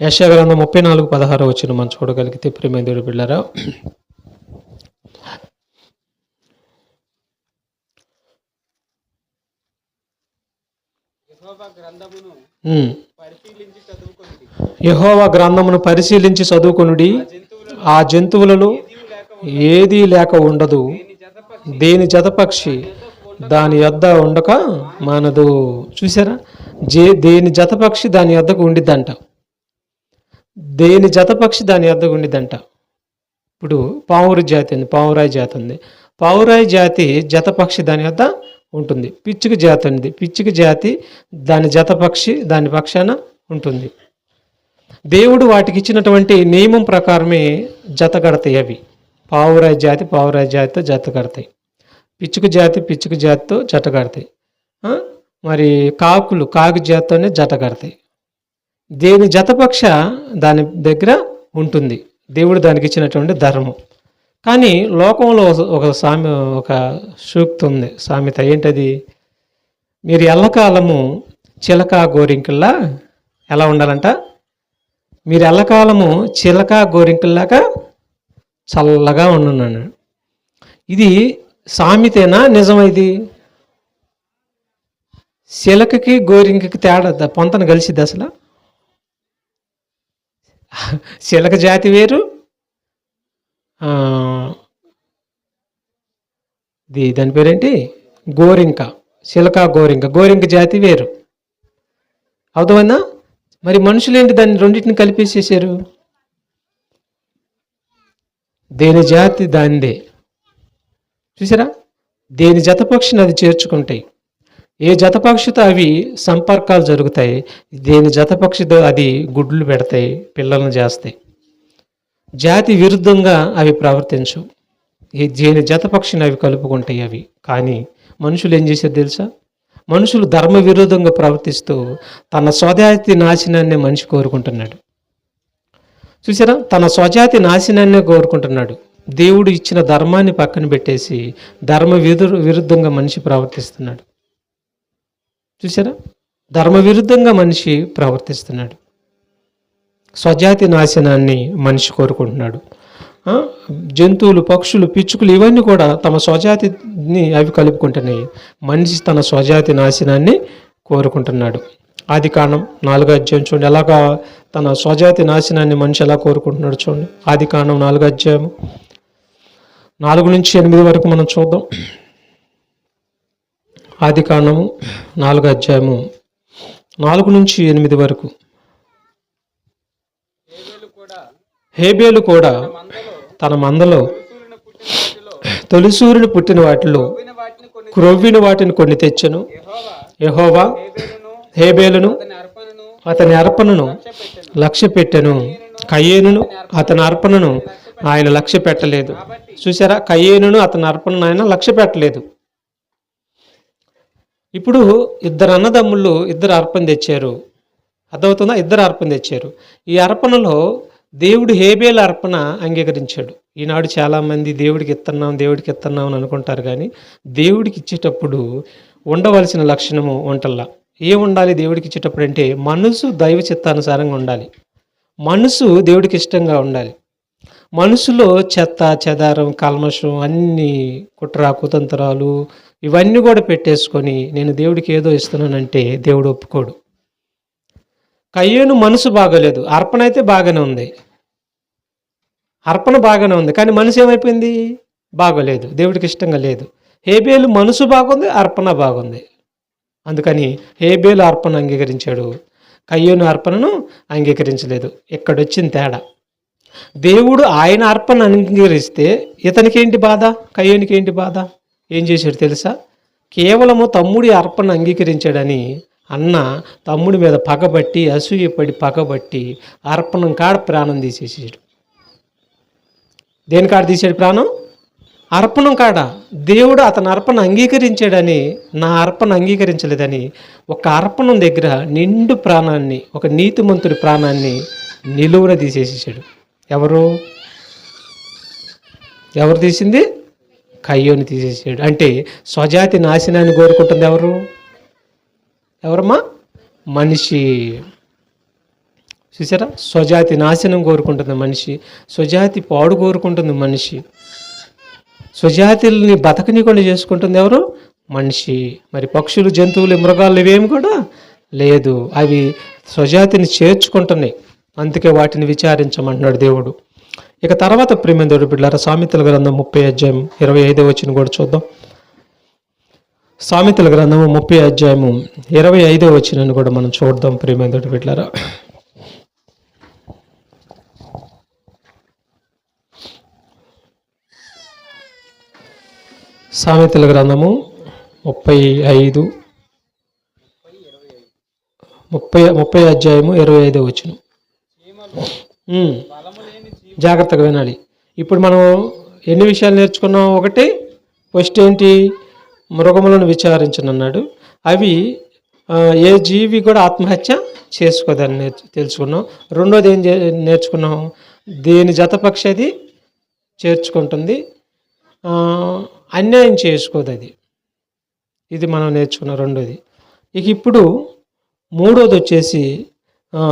యశాగ్రంథం ముప్పై నాలుగు పదహారు వచ్చిన మనం చూడగలిగితే ప్రేమ బిళ్ళరా. యహోవా గ్రంథమును పరిశీలించి చదువుకునుడి. చదువుకొనుడి ఆ జంతువులలో ఏదీ లేక ఉండదు. దేని జతపక్షి దేని జతపక్షి దాని యొద్ద ఉండక మానదు. చూసారా జే దేని జతపక్షి దాని యొద్దకు ఉండిద్దంట. దేని జతపక్షి దాని అద్దగుండిదంట ఇప్పుడు పావురు జాతి ఉంది పావురాయి జాతి ఉంది. పావురాయి జాతి జతపక్షి దాని వద్ద ఉంటుంది. పిచ్చుక జాతి ఉంది. పిచ్చుక జాతి దాని జతపక్షి దాని పక్షాన ఉంటుంది. దేవుడు వాటికి ఇచ్చినటువంటి నియమం ప్రకారమే జత కడతాయి అవి. పావురాయి జాతి పావురాయి జాతితో జత కడతాయి. పిచ్చుక జాతి పిచ్చుక జాతితో జత కడతాయి. మరి కాకులు కాకు జాతితోనే జత కడతాయి. దేని జతపక్ష దాని దగ్గర ఉంటుంది. దేవుడు దానికి ఇచ్చినటువంటి ధర్మం. కానీ లోకంలో ఒక సామె ఒక సూక్తి ఉంది. సామెత ఏంటది? మీరు ఎల్లకాలము చిలక గోరింకల్లా ఎలా ఉండాలంట? మీరు ఎల్లకాలము చిలక గోరింకల్లాగా చల్లగా ఉండున్నాను ఇది సామెతేనా నిజమైది చిలకకి గోరింకకి తేడా పొంతను పొంతన కలిసిద్ది అసలు? చిలక జాతి వేరు. ఇది దాని పేరేంటి? గోరింక. చిలక గోరింక. గోరింక జాతి వేరు. అవుతామన్నా మరి మనుషులు ఏంటి దాన్ని రెండింటిని కలిపేసేసారు? దేని జాతి దానిదే. చూసారా? దేని జతపక్షిని అది చేర్చుకుంటాయి? ఏ జతపక్షితో అవి సంపర్కాలు జరుగుతాయి దేని జతపక్షితో అది గుడ్లు పెడతాయి పిల్లలను చేస్తాయి. జాతి విరుద్ధంగా అవి ప్రవర్తించు ఈ దేని జతపక్షిని అవి కలుపుకుంటాయి అవి. కానీ మనుషులు ఏం చేశారు తెలుసా? మనుషులు ధర్మ విరోధంగా ప్రవర్తిస్తూ తన స్వజాతి నాశనాన్ని మనిషి కోరుకుంటున్నాడు. చూసారా? తన స్వజాతి నాశనాన్నే కోరుకుంటున్నాడు. దేవుడు ఇచ్చిన ధర్మాన్ని పక్కన పెట్టేసి ధర్మ విరు విరుద్ధంగా మనిషి ప్రవర్తిస్తున్నాడు. చూసారా ధర్మ విరుద్ధంగా మనిషి ప్రవర్తిస్తున్నాడు. స్వజాతి నాశనాన్ని మనిషి కోరుకుంటున్నాడు. జంతువులు పక్షులు పిచ్చుకలు ఇవన్నీ కూడా తమ స్వజాతిని అవి కలుపుకుంటున్నాయి. మనిషి తన స్వజాతి నాశనాన్ని కోరుకుంటున్నాడు. ఆది కాండం నాలుగో అధ్యాయం చూడండి. ఎలాగా తన స్వజాతి నాశనాన్ని మనిషి ఎలా కోరుకుంటున్నాడు చూడండి. ఆది కాండం నాలుగో అధ్యాయం నాలుగు నుంచి ఎనిమిది వరకు మనం చూద్దాం. ఆది కాండము నాలుగు అధ్యాయము నాలుగు నుంచి ఎనిమిది వరకు. హేబేలు కూడా తన మందలో సూర్యుని పుట్టిన వాటిలో తొలిసూరుని పుట్టిన వాటిలో వాటిని కొన్ని క్రొవ్విన వాటిని కొన్ని తెచ్చను. యహోవా హేబేలును అతని అర్పణను లక్ష్య పెట్టెను. కయ్యేనును అతని అర్పణను ఆయన లక్ష్య పెట్టలేదు. చూసారా కయ్యేనును అతని అర్పణను ఆయన లక్ష్య పెట్టలేదు. ఇప్పుడు ఇద్దరు అన్నదమ్ముళ్ళు ఇద్దరు అర్పణ తెచ్చారు. అర్థమవుతుందా? ఇద్దరు అర్పణ తెచ్చారు. ఈ అర్పణలో దేవుడు హేబేల అర్పణ అంగీకరించాడు. ఈనాడు చాలామంది దేవుడికి ఇస్తున్నాం దేవుడికి ఇస్తున్నాం అని అనుకుంటారు కానీ దేవుడికి ఇచ్చేటప్పుడు ఉండవలసిన లక్షణము వంటల్లా ఏం ఉండాలి దేవుడికి ఇచ్చేటప్పుడు అంటే మనసు దైవ చిత్తానుసారంగా ఉండాలి. మనసు దేవుడికి ఇష్టంగా ఉండాలి. మనసులో చెత్త చెదారం కల్మషం అన్ని కుట్ర కుతంత్రాలు ఇవన్నీ కూడా పెట్టేసుకొని నేను దేవుడికి ఏదో ఇస్తున్నానంటే దేవుడు ఒప్పుకోడు. కయ్యేను మనసు బాగోలేదు. అర్పణ అయితే బాగానే ఉంది. అర్పణ బాగానే ఉంది. కానీ మనసు ఏమైపోయింది? బాగోలేదు. దేవుడికి ఇష్టంగా లేదు. హేబేలు మనసు బాగుంది అర్పణ బాగుంది. అందుకని హేబేలు అర్పణ అంగీకరించాడు. కయ్యోను అర్పణను అంగీకరించలేదు. ఇక్కడొచ్చిన తేడా? దేవుడు ఆయన అర్పణ అంగీకరిస్తే ఇతనికి ఏంటి బాధ? కయ్యోనికి ఏంటి బాధ? ఏం చేశాడు తెలుసా? కేవలము తమ్ముడి అర్పణ అంగీకరించాడని అన్న తమ్ముడి మీద పగబట్టి అసూయపడి పగబట్టి అర్పణం కాడ ప్రాణం తీసేసాడు. దేని కాడ తీసాడు ప్రాణం? అర్పణం కాడ. దేవుడు అతని అర్పణ అంగీకరించాడని నా అర్పణ అంగీకరించలేదని ఒక అర్పణం దగ్గర నిండు ప్రాణాన్ని ఒక నీతిమంతుడి ప్రాణాన్ని నిలువున తీసేసేసాడు. ఎవరు? ఎవరు తీసింది? కయ్యోని తీసేసాడు. అంటే స్వజాతి నాశనాన్ని కోరుకుంటుంది ఎవరు? ఎవరమ్మా? మనిషి. చూసారా? స్వజాతి నాశనం కోరుకుంటుంది మనిషి. స్వజాతి పాడు కోరుకుంటుంది మనిషి. స్వజాతిని బతకనీకుండా చేసుకుంటుంది ఎవరు? మనిషి. మరి పక్షులు జంతువులు మృగాలు ఇవేమి కూడా లేదు. అవి స్వజాతిని చేర్చుకుంటున్నాయి. అందుకే వాటిని విచారించమంటున్నాడు దేవుడు. ఇక తర్వాత ప్రేమేంద్రుడు బిడ్డారా సామెతల గ్రంథం ముప్పై అధ్యాయం ఇరవై ఐదో వచ్చిన కూడా చూద్దాం. సామెతల గ్రంథము ముప్పై అధ్యాయము ఇరవై ఐదో వచ్చినని కూడా మనం చూద్దాం ప్రేమేంద్రుడు బిడ్డారా సామెతల గ్రంథము ముప్పై ఐదు ముప్పై ముప్పై అధ్యాయము ఇరవై ఐదో వచ్చిన జాగ్రత్తగా వినాలి. ఇప్పుడు మనం ఎన్ని విషయాలు నేర్చుకున్నాం ఒకటి ఫస్ట్ ఏంటి? మృగములను విచారించనన్నాడు. అవి ఏ జీవి కూడా ఆత్మహత్య చేసుకోదని నేర్చు తెలుసుకున్నాం. రెండోది ఏం నేర్చుకున్నాం? దేని జతపక్షి అది? చేర్చుకుంటుంది. అన్యాయం చేసుకోదు అది. ఇది మనం నేర్చుకున్న రెండోది. ఇక ఇప్పుడు మూడోది వచ్చేసి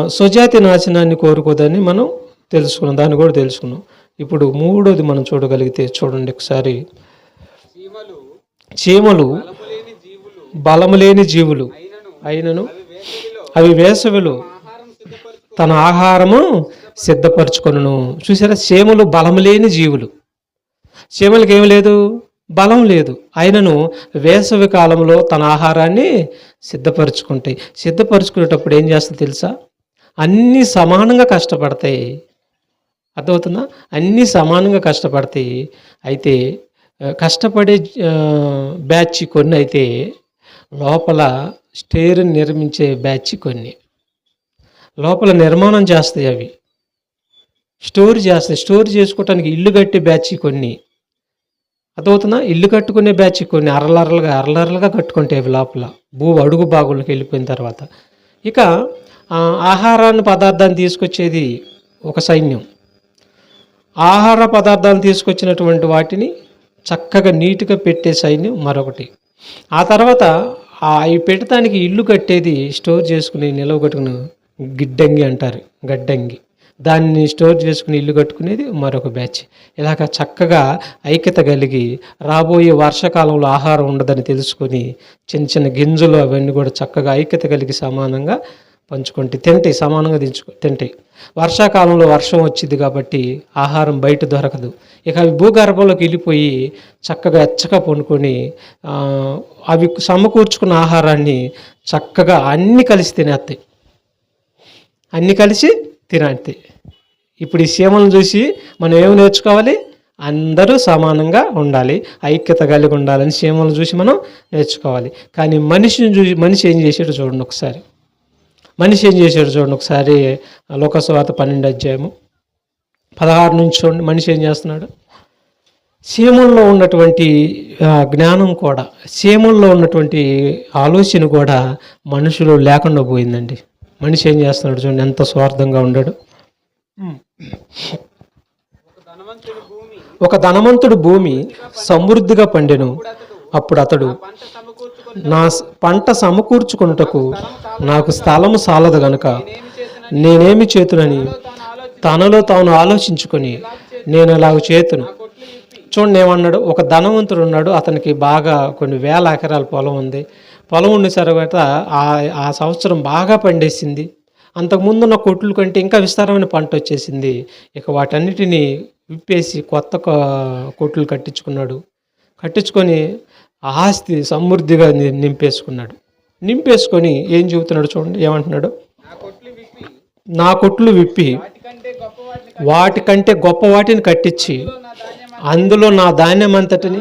స్వజాతి నాశనాన్ని కోరుకోదని మనం తెలుసుకున్నాం దాన్ని కూడా తెలుసుకున్నాం. ఇప్పుడు మూడోది మనం చూడగలిగితే చూడండి ఒకసారి. చీమలు. బలము లేని జీవులు. అయినను. అవి వేసవిలో. తన ఆహారము సిద్ధపరచుకొనును. చూసారా? చీమలు బలము లేని జీవులు. చీమలకి ఏమి లేదు? బలం లేదు. అయినను వేసవి కాలంలో తన ఆహారాన్ని సిద్ధపరచుకుంటాయి. సిద్ధపరచుకునేటప్పుడు ఏం చేస్తుంది తెలుసా? అన్నీ సమానంగా కష్టపడతాయి. అర్థమవుతుందా? అన్నీ సమానంగా కష్టపడతాయి. అయితే కష్టపడే బ్యాచ్ కొన్ని అయితే లోపల స్టేర్ నిర్మించే బ్యాచ్ కొన్ని. లోపల నిర్మాణం చేస్తాయి అవి. స్టోర్ చేస్తాయి. స్టోర్ చేసుకోవటానికి ఇల్లు కట్టే బ్యాచ్ కొన్ని. అర్థమవుతుందా? ఇల్లు కట్టుకునే బ్యాచ్ కొన్ని. అరలరలుగా అరలరలుగా కట్టుకుంటాయి అవి లోపల. భూ అడుగు భాగంలోకి వెళ్ళిపోయిన తర్వాత. ఇక ఆహారాన్ని పదార్థాన్ని తీసుకొచ్చేది ఒక సైన్యం. ఆహార పదార్థాలు తీసుకొచ్చినటువంటి వాటిని చక్కగా నీట్గా పెట్టే సైన్యం మరొకటి. ఆ తర్వాత ఆ అవి పెట్టడానికి ఇల్లు కట్టేది స్టోర్ చేసుకుని నిలవ కట్టుకుని గిడ్డంగి అంటారు గడ్డంగి. దాన్ని స్టోర్ చేసుకుని ఇల్లు కట్టుకునేది మరొక బ్యాచ్. ఇలాగ చక్కగా ఐక్యత కలిగి రాబోయే వర్షాకాలంలో ఆహారం ఉండదని తెలుసుకొని చిన్న చిన్న గింజలు అవన్నీ కూడా చక్కగా ఐక్యత కలిగి సమానంగా పంచుకుంటే తింటాయి సమానంగా దించుకో తింటాయి వర్షాకాలంలో వర్షం వచ్చింది కాబట్టి ఆహారం బయట దొరకదు. ఇక అవి భూగర్భంలోకి వెళ్ళిపోయి చక్కగా ఎచ్చగా పండుకొని అవి సమకూర్చుకున్న ఆహారాన్ని చక్కగా అన్నీ కలిసి తినేస్తాయి. అన్నీ కలిసి తినేస్తాయి. ఇప్పుడు ఈ సీమలను చూసి మనం ఏమి నేర్చుకోవాలి? అందరూ సమానంగా ఉండాలి. ఐక్యత కలిగి ఉండాలని సీమలను చూసి మనం నేర్చుకోవాలి. కానీ మనిషిని చూసి మనిషి ఏం చేసాడో చూడండి ఒకసారి. మనిషి ఏం చేశాడు చూడండి ఒకసారి లోకస్వాత పన్నెండు అధ్యాయము. పదహారు నుంచి చూడండి మనిషి ఏం చేస్తున్నాడు? సీమంలో ఉన్నటువంటి జ్ఞానం కూడా సీమంలో ఉన్నటువంటి ఆలోచన కూడా మనుషులు లేకుండా పోయిందండి. మనిషి ఏం చేస్తున్నాడు చూడండి ఎంత స్వార్థంగా ఉన్నాడు ఒక ధనవంతుడు భూమి సమృద్ధిగా పండెను. అప్పుడు అతడు నా పంట సమకూర్చుకున్నటకు నాకు స్థలము సాలదు గనుక నేనేమి చేతునని తనలో తాను ఆలోచించుకొని నేను అలాగ చేతును. చూడండి ఏమన్నాడు? ఒక ధనవంతుడు ఉన్నాడు. అతనికి బాగా కొన్ని వేల ఎకరాల పొలం ఉంది. పొలం ఉండే తర్వాత ఆ ఆ సంవత్సరం బాగా పండేసింది. అంతకుముందు ఉన్న కొట్లు కంటే ఇంకా విస్తారమైన పంట వచ్చేసింది. ఇక వాటన్నిటిని విప్పేసి కొత్త కొట్లు కట్టించుకున్నాడు. కట్టించుకొని ఆస్తి సమృద్ధిగా నింపేసుకున్నాడు. నింపేసుకొని ఏం చెబుతున్నాడు చూడండి ఏమంటున్నాడు? నా కొట్లు విప్పి వాటికంటే గొప్ప వాటిని కట్టించి అందులో నా ధాన్యం అంతటిని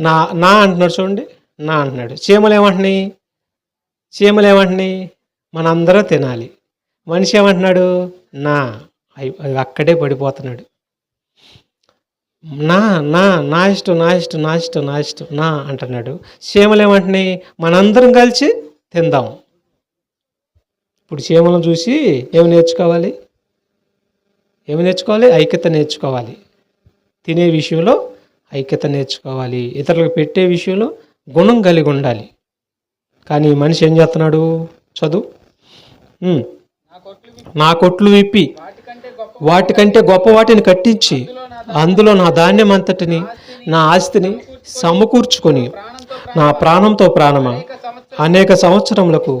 నా నా అంటున్నాడు చూడండి నా అంటున్నాడు. చీమలు ఏమంటున్నాయి? చీమలు ఏమంటున్నాయి? మనందరం తినాలి. మనిషి ఏమంటున్నాడు? నా. అక్కడే పడిపోతున్నాడు. నా నా నా ఇష్టం నా ఇష్టం నా ఇష్టం నా ఇష్టం నా అంటున్నాడు. చీమలు ఏమంటున్నాయి? మనందరం కలిసి తిందాం. ఇప్పుడు చీమలను చూసి ఏమి నేర్చుకోవాలి? ఏమి నేర్చుకోవాలి? ఐక్యత నేర్చుకోవాలి. తినే విషయంలో ఐక్యత నేర్చుకోవాలి. ఇతరులకు పెట్టే విషయంలో గుణం కలిగి ఉండాలి. కానీ మనిషి ఏం చేస్తున్నాడు? చదువు. నా కొట్లు విప్పి. వాటికంటే గొప్ప వాటిని కట్టించి అందులో నా ధాన్యం అంతటిని నా ఆస్తిని సమకూర్చుకొని నా ప్రాణంతో ప్రాణమా అనేక సంవత్సరములకు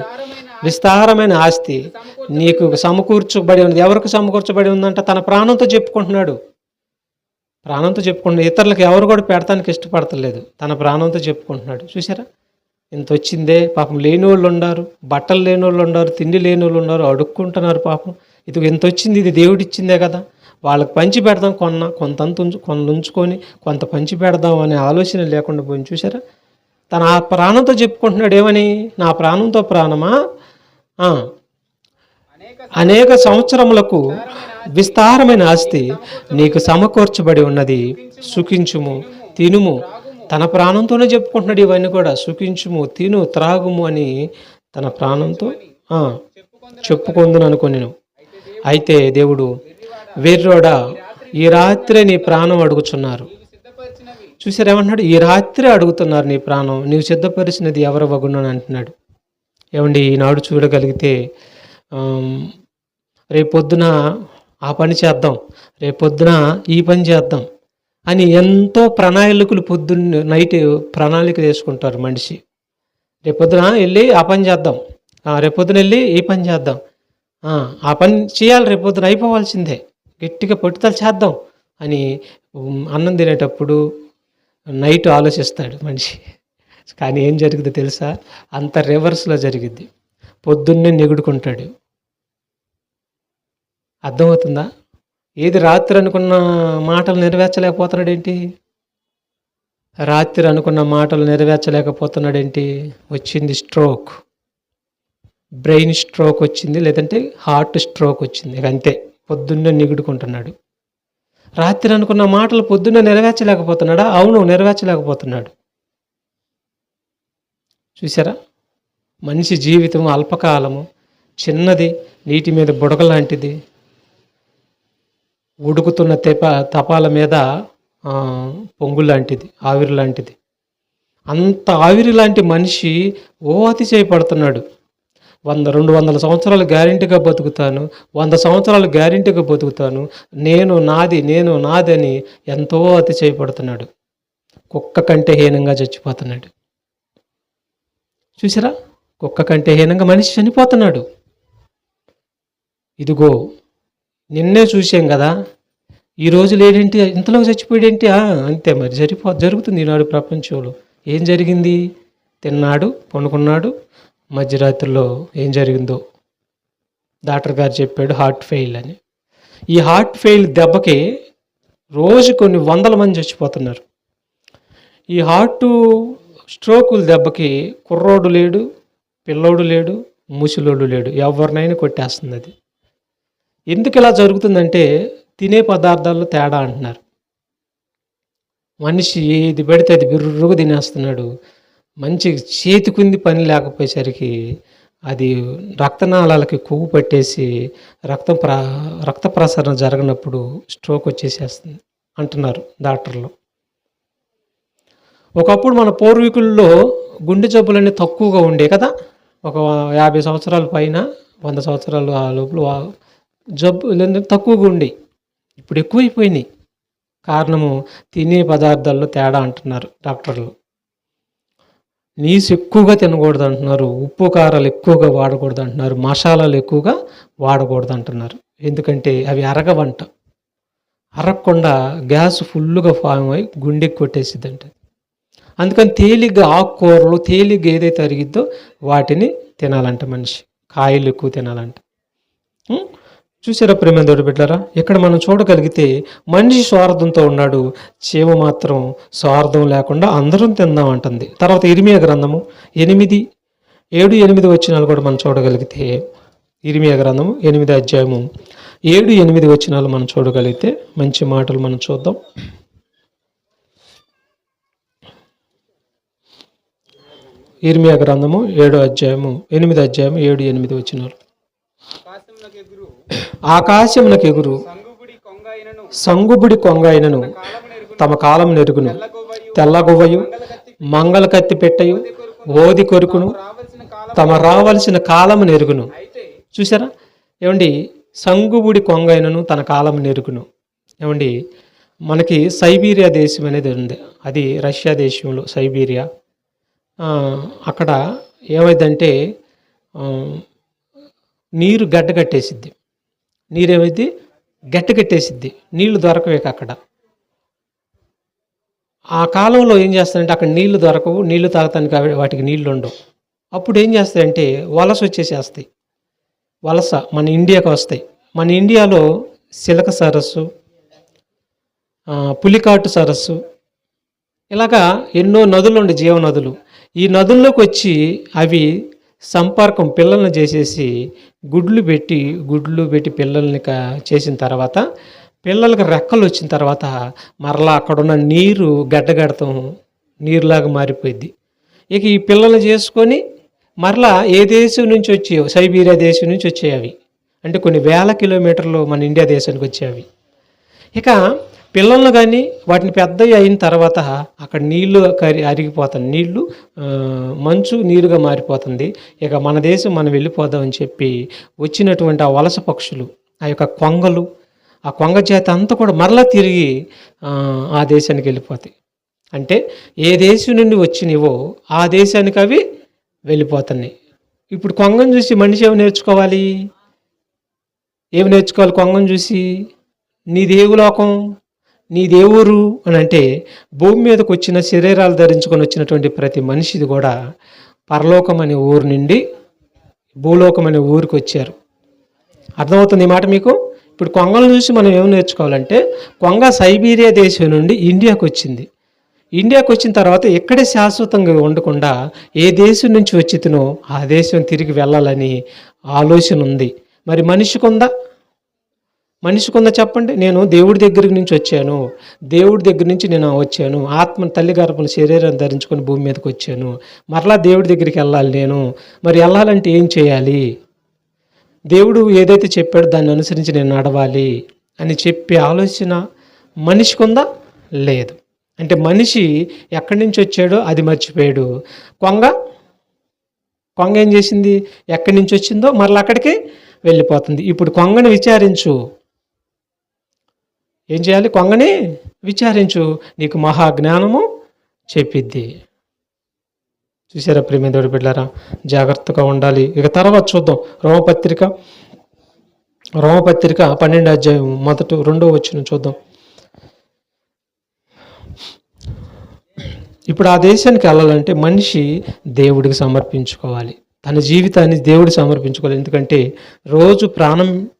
విస్తారమైన ఆస్తి నీకు సమకూర్చబడి ఉంది ఎవరికి సమకూర్చబడి ఉందంట? తన ప్రాణంతో చెప్పుకుంటున్నాడు. ప్రాణంతో చెప్పుకుంటున్నాడు. ఇతరులకు ఎవరు కూడా పెడతానికి ఇష్టపడతలేదు. తన ప్రాణంతో చెప్పుకుంటున్నాడు. చూసారా ఇంత వచ్చిందే. పాపం లేని వాళ్ళు ఉన్నారు. బట్టలు లేని వాళ్ళు ఉన్నారు. తిండి లేని వాళ్ళు ఉన్నారు. అడుక్కుంటున్నారు పాపం. ఇది ఎంత వచ్చింది ఇది దేవుడు ఇచ్చిందే కదా. వాళ్ళకి పంచి పెడదాం కొన్న కొంతంత ఉంచు కొంత ఉంచుకొని కొంత పంచి పెడదాం అనే ఆలోచన లేకుండా పోయి చూసారా తన ఆ ప్రాణంతో చెప్పుకుంటున్నాడు ఏమని? నా ప్రాణంతో ప్రాణమా? అనేక సంవత్సరములకు విస్తారమైన ఆస్తి నీకు సమకూర్చబడి ఉన్నది. సుఖించుము తినుము. తన ప్రాణంతోనే చెప్పుకుంటున్నాడు ఇవన్నీ కూడా. సుఖించుము తిను త్రాగుము అని తన ప్రాణంతో ఆ, చెప్పుకుందును అనుకుని అయితే దేవుడు వెర్రోడా ఈ రాత్రి నీ ప్రాణం అడుగుచున్నారు. చూసారు ఏమంటున్నాడు? ఈ రాత్రి అడుగుతున్నారు నీ ప్రాణం నీవు సిద్ధపరిచినది ఎవరు వగుణని అంటున్నాడు. ఏమండి ఈనాడు చూడగలిగితే రేపొద్దున ఆ పని చేద్దాం రేపొద్దున ఈ పని చేద్దాం అని ఎంతో ప్రణాళికలు పొద్దున్న నైట్ ప్రణాళిక వేసుకుంటారు మనిషి. రేపొద్దున వెళ్ళి ఆ పని చేద్దాం రేపొద్దున వెళ్ళి ఈ పని చేద్దాం. ఆ, పని చేయాలి రేపొద్దున అయిపోవాల్సిందే. గట్టిగా పట్టుదల చేద్దాం అని అన్నం తినేటప్పుడు నైట్ ఆలోచిస్తాడు మనిషి. కానీ ఏం జరుగుతుందో తెలుసా? అంత రివర్స్లో జరిగిద్ది. పొద్దున్నే నెగుడుకుంటాడు. అర్థమవుతుందా? ఏది రాత్రి అనుకున్న మాటలు నెరవేర్చలేకపోతున్నాడు ఏంటి రాత్రి అనుకున్న మాటలు నెరవేర్చలేకపోతున్నాడేంటి? వచ్చింది స్ట్రోక్ బ్రెయిన్ స్ట్రోక్ వచ్చింది లేదంటే హార్ట్ స్ట్రోక్ వచ్చింది ఇక అంతే. పొద్దున్నే నిగుడుకుంటున్నాడు. రాత్రి అనుకున్న మాటలు పొద్దున్నే నెరవేర్చలేకపోతున్నాడా? అవును నెరవేర్చలేకపోతున్నాడు. చూసారా మనిషి జీవితం అల్పకాలము. చిన్నది నీటి మీద బుడగ లాంటిది. ఉడుకుతున్న తెప తపాల మీద పొంగు లాంటిది ఆవిరి లాంటిది. అంత ఆవిరి లాంటి మనిషి ఓ అతిశయపడుతున్నాడు. వంద రెండు వందల సంవత్సరాలు గ్యారెంటీగా బతుకుతాను వంద సంవత్సరాలు గ్యారెంటీగా బతుకుతాను. నేను నాది నేను నాదని ఎంతో అతిశయపడుతున్నాడు. కుక్క కంటే హీనంగా చచ్చిపోతున్నాడు. చూసారా? కుక్క కంటే హీనంగా మనిషి చనిపోతున్నాడు. ఇదిగో నిన్నే చూసాం కదా. ఈ రోజులు ఏంటి ఇంతలో చచ్చిపోయాడేంటి? ఆ, అంతే మరి. జరిపో జరుగుతుంది ఈనాడు ప్రపంచంలో. ఏం జరిగింది? తిన్నాడు పండుకున్నాడు మధ్యరాత్రిలో ఏం జరిగిందో డాక్టర్ గారు చెప్పాడు హార్ట్ ఫెయిల్ అని. ఈ హార్ట్ ఫెయిల్ దెబ్బకి రోజు కొన్ని వందల మంది చచ్చిపోతున్నారు. ఈ హార్ట్ స్ట్రోకుల దెబ్బకి కుర్రోడు లేడు పిల్లోడు లేడు ముసలోడు లేడు ఎవరినైనా కొట్టేస్తుంది అది. ఎందుకు ఇలా జరుగుతుందంటే తినే పదార్థాల్లో తేడా అంటున్నారు. మనిషి ఏది పెడితే అది బిర్రుగా తినేస్తున్నాడు. మంచి చేతికుంది పని లేకపోయేసరికి అది రక్తనాళాలకి కొవ్వు పట్టేసి రక్తం ప్ర రక్త ప్రసరణ జరగనప్పుడు స్ట్రోక్ వచ్చేసేస్తుంది అంటున్నారు డాక్టర్లు. ఒకప్పుడు మన పూర్వీకుల్లో గుండె జబ్బులన్నీ తక్కువగా ఉండే కదా. ఒక యాభై సంవత్సరాల పైన వంద సంవత్సరాలు ఆ లోపల జబ్బులు తక్కువగా ఉండే. ఇప్పుడు ఎక్కువైపోయినాయి. కారణము తినే పదార్థాల్లో తేడా అంటున్నారు డాక్టర్లు. నీసు ఎక్కువగా తినకూడదు అంటున్నారు ఉప్పు కారాలు ఎక్కువగా వాడకూడదు అంటున్నారు మసాలాలు ఎక్కువగా వాడకూడదు అంటున్నారు. ఎందుకంటే అవి అరగవంట. అరగకుండా గ్యాస్ ఫుల్గా ఫామ్ అయి గుండెకి కొట్టేసిద్దంట. అందుకని తేలిగ్గా ఆకుకూరలు తేలిగ్గా ఏదైతే అరిగిద్దో వాటిని తినాలంట మనిషి. కాయలు ఎక్కువ తినాలంట. చూసారా ప్రేమ బిడ్డారా? ఇక్కడ మనం చూడగలిగితే మనిషి స్వార్థంతో ఉన్నాడు. చేవ మాత్రం స్వార్థం లేకుండా అందరం తిందాం అంటుంది. తర్వాత ఇరిమియా గ్రంథము ఎనిమిది ఏడు ఎనిమిది వచ్చినాలు కూడా మనం చూడగలిగితే ఇరిమియా గ్రంథము ఎనిమిది అధ్యాయము ఏడు ఎనిమిది వచ్చినాలు మనం చూడగలిగితే మంచి మాటలు మనం చూద్దాం. ఇర్మియా గ్రంథము ఏడో అధ్యాయము ఎనిమిది అధ్యాయము ఏడు ఎనిమిది వచ్చినాలు ఆకాశమునకు ఎగురు. సంగుబుడి కొంగ అయినను తమ కాలం నెరుగును. తెల్లగొవ్వయు తెల్లగువ్వయు మంగళకత్తి మంగళ కత్తి పెట్టయు ఓది కొరుకును తమ రావలసిన కాలము నెరుగును. చూసారా ఏమండి? సంగుబుడి కొంగైనను తన కాలం నెరుగును. ఏమండి? మనకి సైబీరియా దేశం అనేది ఉంది. అది రష్యా దేశంలో సైబీరియా. అక్కడ ఏమైందంటే నీరు గడ్డ నీరేమైతే నీరు కట్టేసిద్ది. నీళ్ళు దొరకవేక అక్కడ. ఆ కాలంలో ఏం చేస్తారంటే అక్కడ నీళ్ళు దొరకవు నీళ్ళు తాగటానికి వాటికి నీళ్ళు ఉండవు. అప్పుడు ఏం చేస్తాయంటే వలస వచ్చేసేస్తాయి. వలస మన ఇండియాకు వస్తాయి. మన ఇండియాలో సిలక సరస్సు పులికాటు సరస్సు ఇలాగా ఎన్నో నదులు ఉండే జీవనదులు. ఈ నదుల్లోకి వచ్చి అవి సంపర్కం పిల్లల్ని చేసేసి గుడ్లు పెట్టి గుడ్లు పెట్టి పిల్లల్ని చేసిన తర్వాత పిల్లలకి రెక్కలు వచ్చిన తర్వాత మరలా అక్కడున్న నీరు గడ్డగడతాం నీరులాగా మారిపోయింది ఇక ఈ పిల్లల్ని చేసుకొని మరలా ఏ దేశం నుంచి వచ్చాయో సైబీరియా దేశం నుంచి వచ్చాయి అంటే కొన్ని వేల కిలోమీటర్లు మన ఇండియా దేశానికి వచ్చేవి. ఇక పిల్లలను కానీ వాటిని పెద్దవి అయిన తర్వాత అక్కడ నీళ్ళు కరి అరిగిపోతుంది నీళ్ళు మంచు నీరుగా మారిపోతుంది. ఇక మన దేశం మనం వెళ్ళిపోదామని చెప్పి వచ్చినటువంటి ఆ వలస పక్షులు ఆ యొక్క కొంగలు ఆ కొంగ జాతి అంతా కూడా మరలా తిరిగి ఆ, దేశానికి వెళ్ళిపోతాయి. అంటే ఏ దేశం నుండి వచ్చినవో ఆ దేశానికి అవి వెళ్ళిపోతున్నాయి. ఇప్పుడు కొంగను చూసి మనిషి ఏమి నేర్చుకోవాలి? ఏమి నేర్చుకోవాలి కొంగను చూసి? నీ దేవులోకం నీదేవురు అని అంటే భూమి మీదకు వచ్చిన శరీరాలు ధరించుకొని వచ్చినటువంటి ప్రతి మనిషిది కూడా పరలోకం అనే ఊరు నుండి భూలోకం అనే ఊరికి వచ్చారు. అర్థమవుతుంది ఈ మాట మీకు? ఇప్పుడు కొంగలను చూసి మనం ఏం నేర్చుకోవాలంటే కొంగ సైబీరియా దేశం నుండి ఇండియాకు వచ్చింది. ఇండియాకు వచ్చిన తర్వాత ఇక్కడే శాశ్వతంగా ఉండకుండా ఏ దేశం నుంచి వచ్చితేనో ఆ దేశం తిరిగి వెళ్ళాలని ఆలోచన ఉంది. మరి మనిషికి ఉందా? మనిషికి ఉందా చెప్పండి నేను దేవుడి దగ్గర నుంచి వచ్చాను. దేవుడి దగ్గర నుంచి నేను వచ్చాను. ఆత్మ తల్లి గర్భం శరీరం ధరించుకొని భూమి మీదకి వచ్చాను. మరలా దేవుడి దగ్గరికి వెళ్ళాలి నేను. మరి వెళ్ళాలంటే ఏం చేయాలి? దేవుడు ఏదైతే చెప్పాడో దాన్ని అనుసరించి నేను నడవాలి అని చెప్పే ఆలోచన మనిషికి ఉందా లేదు. అంటే మనిషి ఎక్కడి నుంచి వచ్చాడో అది మర్చిపోయాడు. కొంగ? కొంగ ఏం చేసింది? ఎక్కడి నుంచి వచ్చిందో మరలా అక్కడికి వెళ్ళిపోతుంది. ఇప్పుడు కొంగని విచారించు. ఏం చేయాలి? కొంగని విచారించు. నీకు మహా జ్ఞానము చెప్పిద్ది చూసారా ప్రేమేంద్రుడి బిడ్డారా జాగ్రత్తగా ఉండాలి. ఇక తర్వాత చూద్దాం. రోమపత్రిక రోమపత్రిక పన్నెండు అధ్యాయం మొదట రెండో వచ్చిన చూద్దాం. ఇప్పుడు ఆ దేశానికి వెళ్ళాలంటే మనిషి దేవుడికి సమర్పించుకోవాలి. తన జీవితాన్ని దేవుడికి సమర్పించుకోవాలి. ఎందుకంటే రోజు ప్రాణం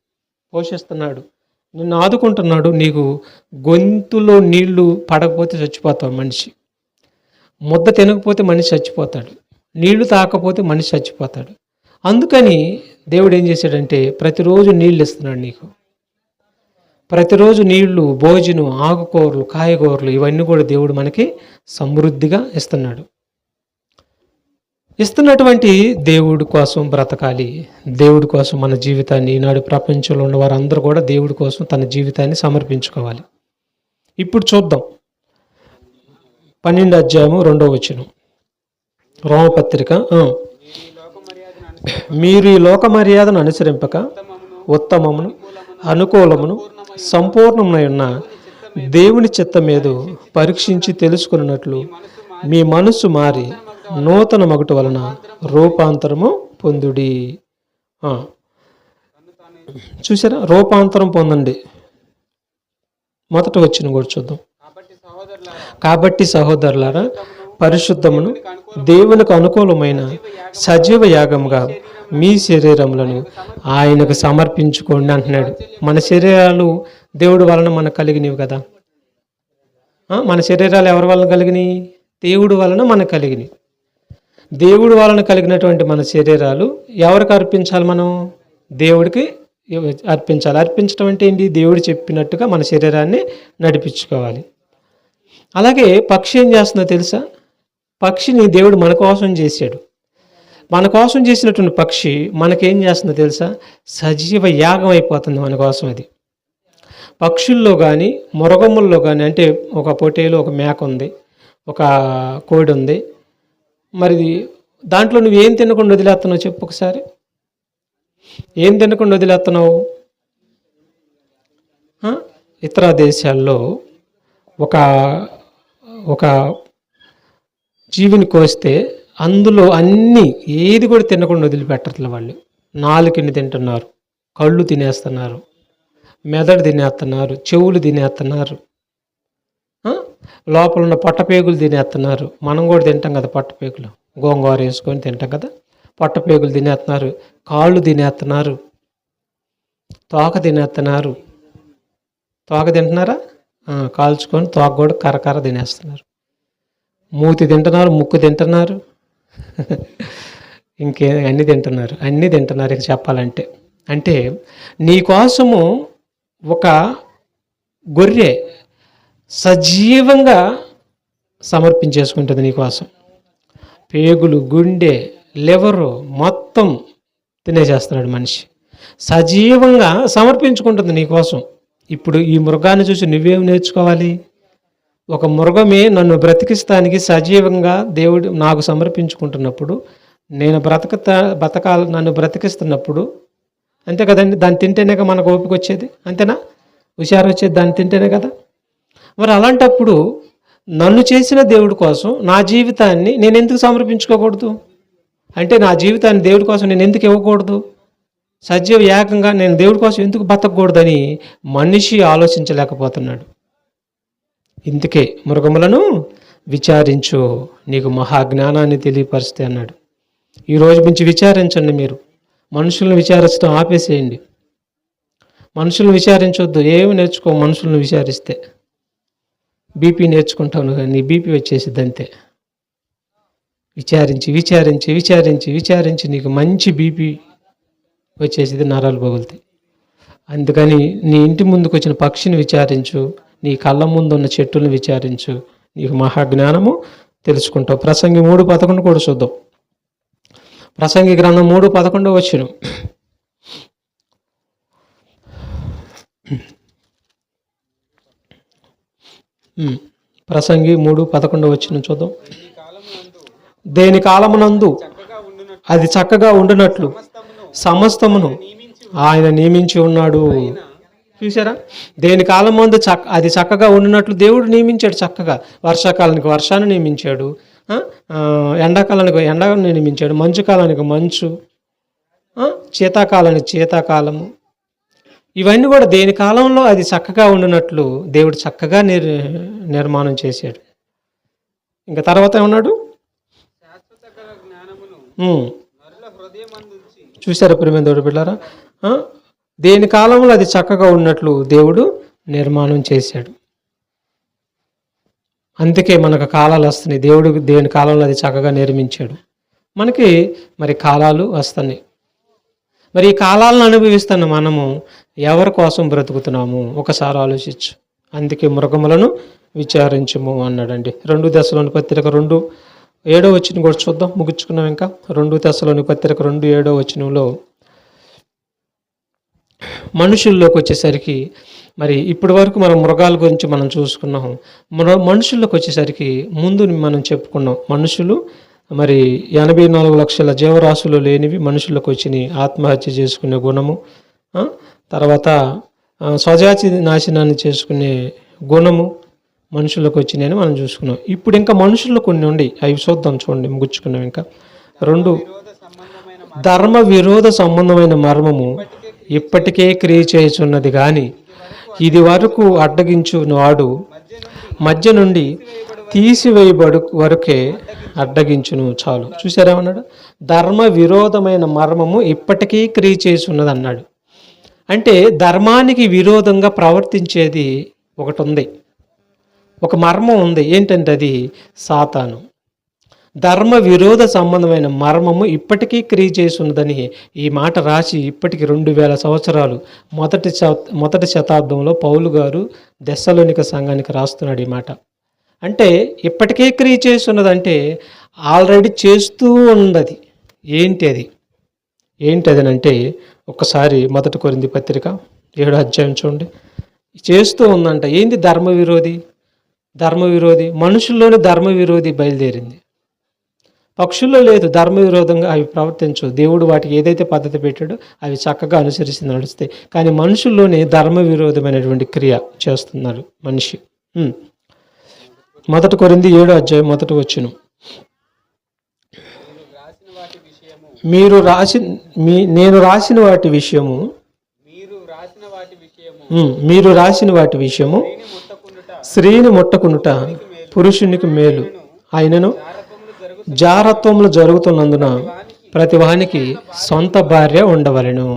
పోషిస్తున్నాడు. నిన్ను ఆదుకుంటున్నాడు నీకు గొంతులో నీళ్ళు పడకపోతే చచ్చిపోతావు మనిషి. ముద్ద తినకపోతే మనిషి చచ్చిపోతాడు నీళ్ళు తాకపోతే మనిషి చచ్చిపోతాడు. అందుకని దేవుడు ఏం చేశాడంటే ప్రతిరోజు నీళ్ళు ఇస్తున్నాడు నీకు. ప్రతిరోజు నీళ్ళు భోజనం ఆకుకూరలు కాయగూరలు ఇవన్నీ కూడా దేవుడు మనకి సమృద్ధిగా ఇస్తున్నాడు. ఇస్తున్నటువంటి దేవుడి కోసం బ్రతకాలి. దేవుడి కోసం మన జీవితాన్ని ఈనాడు ప్రపంచంలో ఉన్న వారందరూ కూడా దేవుడి కోసం తన జీవితాన్ని సమర్పించుకోవాలి. ఇప్పుడు చూద్దాం. పన్నెండు అధ్యాయము రెండవ వచనం. రోమపత్రిక మీరు ఈ లోక మర్యాదను అనుసరింపక ఉత్తమమును అనుకూలమును సంపూర్ణమునై ఉన్న దేవుని మీద పరీక్షించి తెలుసుకున్నట్లు మీ మనసు మారి నూతన మగుట వలన రూపాంతరము పొందుడి. చూసారా రూపాంతరం పొందండి. మొదట వచ్చిన కూడా చూద్దాం. కాబట్టి సహోదరులారా పరిశుద్ధమును దేవునికి అనుకూలమైన సజీవ యాగంగా మీ శరీరములను ఆయనకు సమర్పించుకోండి అంటున్నాడు. మన శరీరాలు దేవుడి వలన మనకు కలిగినవి కదా. మన శరీరాలు ఎవరి వలన కలిగినాయి దేవుడి వలన మనకు కలిగినాయి దేవుడు వలన కలిగినటువంటి మన శరీరాలు ఎవరికి అర్పించాలి మనం? దేవుడికి అర్పించాలి. అర్పించడం అంటే ఏంటి? దేవుడు చెప్పినట్టుగా మన శరీరాన్ని నడిపించుకోవాలి. అలాగే పక్షి ఏం చేస్తుందో తెలుసా? పక్షిని దేవుడు మన కోసం చేశాడు. మన కోసం చేసినటువంటి పక్షి మనకేం చేస్తుందో తెలుసా? సజీవ యాగం అయిపోతుంది మన కోసం అది. పక్షుల్లో కానీ మురగముల్లో కానీ అంటే ఒక పొటేలో ఒక మేక ఉంది ఒక కోడి ఉంది మరి దాంట్లో నువ్వు ఏం తినకుండా వదిలేస్తున్నావు చెప్పు ఒకసారి. ఏం తినకుండా వదిలేస్తున్నావు? ఇతర దేశాల్లో ఒక ఒక జీవిని కోస్తే అందులో అన్నీ ఏది కూడా తినకుండా వదిలిపెట్టట్లే వాళ్ళు. నాలుకని తింటున్నారు? కళ్ళు తినేస్తున్నారు. మెదడు తినేస్తున్నారు. చెవులు తినేస్తున్నారు. లోపల ఉన్న పొట్టపేగులు తినేస్తున్నారు. మనం కూడా తింటాం కదా పొట్టపేగులు గోంగూర వేసుకొని తింటాం కదా. పొట్టపేగులు తినేస్తున్నారు. కాళ్ళు తినేస్తున్నారు. తోక తినేస్తున్నారు. తోక తింటున్నారా? కాల్చుకొని తోక కూడా కరకర తినేస్తున్నారు. మూతి తింటున్నారు ముక్కు తింటున్నారు. ఇంకే అన్నీ తింటున్నారు. అన్నీ తింటున్నారు ఇక చెప్పాలంటే. అంటే నీ కోసము ఒక గొర్రె సజీవంగా సమర్పించేసుకుంటుంది నీకోసం. పేగులు గుండె లివరు మొత్తం తినేసేస్తున్నాడు మనిషి. సజీవంగా సమర్పించుకుంటుంది నీకోసం. ఇప్పుడు ఈ మృగాన్ని చూసి నువ్వేం నేర్చుకోవాలి? ఒక మృగమే నన్ను బ్రతికిస్తానికి సజీవంగా దేవుడు నాకు సమర్పించుకుంటున్నప్పుడు నేను బ్రతకతా బ్రతకాల నన్ను బ్రతికిస్తున్నప్పుడు అంతే కదండి? దాన్ని తింటేనే కదా మనకు ఓపిక వచ్చేది. అంతేనా? హుషారు వచ్చేది దాన్ని తింటేనే కదా? మరి అలాంటప్పుడు నన్ను చేసిన దేవుడి కోసం నా జీవితాన్ని నేను ఎందుకు సమర్పించుకోకూడదు? అంటే నా జీవితాన్ని దేవుడి కోసం నేను ఎందుకు ఇవ్వకూడదు? సజీవ ఏకంగా నేను దేవుడి కోసం ఎందుకు బతకూడదని మనిషి ఆలోచించలేకపోతున్నాడు. ఇందుకే మృగములను విచారించు నీకు మహాజ్ఞానాన్ని తెలియపరిస్తే అన్నాడు. ఈరోజు నుంచి విచారించండి మీరు. మనుషులను విచారించడం ఆపేసేయండి. మనుషులను విచారించొద్దు. ఏమి నేర్చుకో మనుషులను విచారిస్తే. బీపీ నేర్చుకుంటావు కానీ నీ బీపీ వచ్చేసిద్ది అంతే. విచారించి విచారించి విచారించి విచారించి నీకు మంచి బీపీ వచ్చేసిది నరాలు పగులుతాయి అందుకని నీ ఇంటి ముందుకు వచ్చిన పక్షిని విచారించు నీ కళ్ళ ముందు ఉన్న చెట్టులను విచారించు నీకు మహాజ్ఞానము తెలుసుకుంటావు. ప్రసంగి మూడు పదకొండు కూడా చూద్దాం. ప్రసంగి గ్రంథం మూడు పదకొండు వచ్చిన ప్రసంగి మూడు పదకొండు వచ్చిన చూద్దాం. దేని కాలమునందు అది చక్కగా ఉండినట్లు సమస్తమును ఆయన నియమించి ఉన్నాడు. చూసారా దేని కాలం ముందు చక్క అది చక్కగా ఉండినట్లు దేవుడు నియమించాడు చక్కగా. వర్షాకాలానికి వర్షాన్ని నియమించాడు. ఎండాకాలానికి ఎండాకాలం నియమించాడు. మంచు. కాలానికి మంచు శీతాకాలానికి శీతాకాలము ఇవన్నీ కూడా దేని కాలంలో అది చక్కగా ఉండినట్లు దేవుడు చక్కగా నిర్ నిర్మాణం చేశాడు. ఇంకా తర్వాత ఏమన్నాడు? చూసారా ప్రియమైన దేవుడు బిడ్డారా దేని కాలంలో అది చక్కగా ఉన్నట్లు దేవుడు నిర్మాణం చేశాడు. అందుకే మనకు కాలాలు వస్తున్నాయి. దేవుడు దేని కాలంలో అది చక్కగా నిర్మించాడు? మనకి మరి కాలాలు వస్తున్నాయి. మరి ఈ కాలాలను అనుభవిస్తున్న మనము ఎవరి కోసం బ్రతుకుతున్నాము? ఒకసారి ఆలోచించు. అందుకే మృగములను విచారించము అన్నాడండి. రెండు దశలోని పత్రిక రెండు ఏడో వచ్చిన కూడా చూద్దాం. ముగించుకున్నాం ఇంకా. రెండు దశలోని పత్రిక రెండు ఏడో వచ్చినంలో మనుషుల్లోకి వచ్చేసరికి మరి ఇప్పటి వరకు మనం మృగాల గురించి మనం చూసుకున్నాం. మనుషుల్లోకి వచ్చేసరికి ముందు మనం చెప్పుకున్నాం. మనుషులు మరి ఎనభై నాలుగు లక్షల జీవరాశులు లేనివి మనుషులకు వచ్చినాయి ఆత్మహత్య చేసుకునే గుణము తర్వాత స్వజాతి నాశనాన్ని చేసుకునే గుణము మనుషులకు వచ్చినాయని మనం చూసుకున్నాం. ఇప్పుడు ఇంకా మనుషులు కొన్ని ఉండి అవి చూద్దాం చూడండి ముగుచ్చుకున్నాం ఇంకా. రెండు ధర్మ విరోధ సంబంధమైన మర్మము ఇప్పటికే క్రియ చేయుచున్నది కానీ ఇది వరకు అడ్డగించుని వాడు మధ్య నుండి తీసివేయబడు వరకే అడ్డగించును చాలు. చూసారేమన్నాడు ధర్మ విరోధమైన మర్మము ఇప్పటికీ క్రియ చేసి ఉన్నది అన్నాడు అంటే ధర్మానికి విరోధంగా ప్రవర్తించేది ఒకటి ఉంది ఒక మర్మం ఉంది. ఏంటంటే అది? సాతాను. ధర్మ విరోధ సంబంధమైన మర్మము ఇప్పటికీ క్రియ చేసి ఉన్నదని ఈ మాట రాసి ఇప్పటికి రెండు వేల సంవత్సరాలు మొదటి మొదటి శతాబ్దంలో పౌలు గారు దశలోనిక సంఘానికి రాస్తున్నాడు ఈ మాట. అంటే ఇప్పటికే క్రియ చేసి ఉన్నదంటే ఆల్రెడీ చేస్తూ ఉన్నది. ఏంటి అది? ఏంటి అది అంటే ఒక్కసారి మొదటి కొరింది పత్రిక ఏడు అధ్యాయం చూడండి. చేస్తూ ఉందంట. ఏంది ధర్మ విరోధి? ధర్మ విరోధి. మనుషుల్లోని ధర్మ విరోధి బయలుదేరింది. పక్షుల్లో లేదు ధర్మ విరోధంగా అవి ప్రవర్తించవు. దేవుడు వాటికి ఏదైతే పద్ధతి పెట్టాడో అవి చక్కగా అనుసరిస్తూ నడుస్తాయి. కానీ మనుషుల్లోనే ధర్మ విరోధమైనటువంటి క్రియ చేస్తున్నారు మనిషి. మొదటి కొరింది ఏడో అధ్యాయం మొదటి వచ్చును మీరు రాసి మీ నేను రాసిన వాటి విషయము మీరు రాసిన వాటి విషయము ముట్టకుండుట స్త్రీని ముట్టకునుట పురుషునికి మేలు. ఆయనను జారత్వములు జరుగుతున్నందున ప్రతి వానికి సొంత భార్య ఉండవలెను.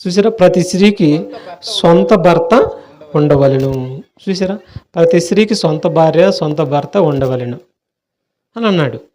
చూసారా ప్రతి స్త్రీకి సొంత భర్త ఉండవలెను. చూసారా ప్రతి స్త్రీకి సొంత భార్య సొంత భర్త ఉండవలెను. అని అన్నాడు.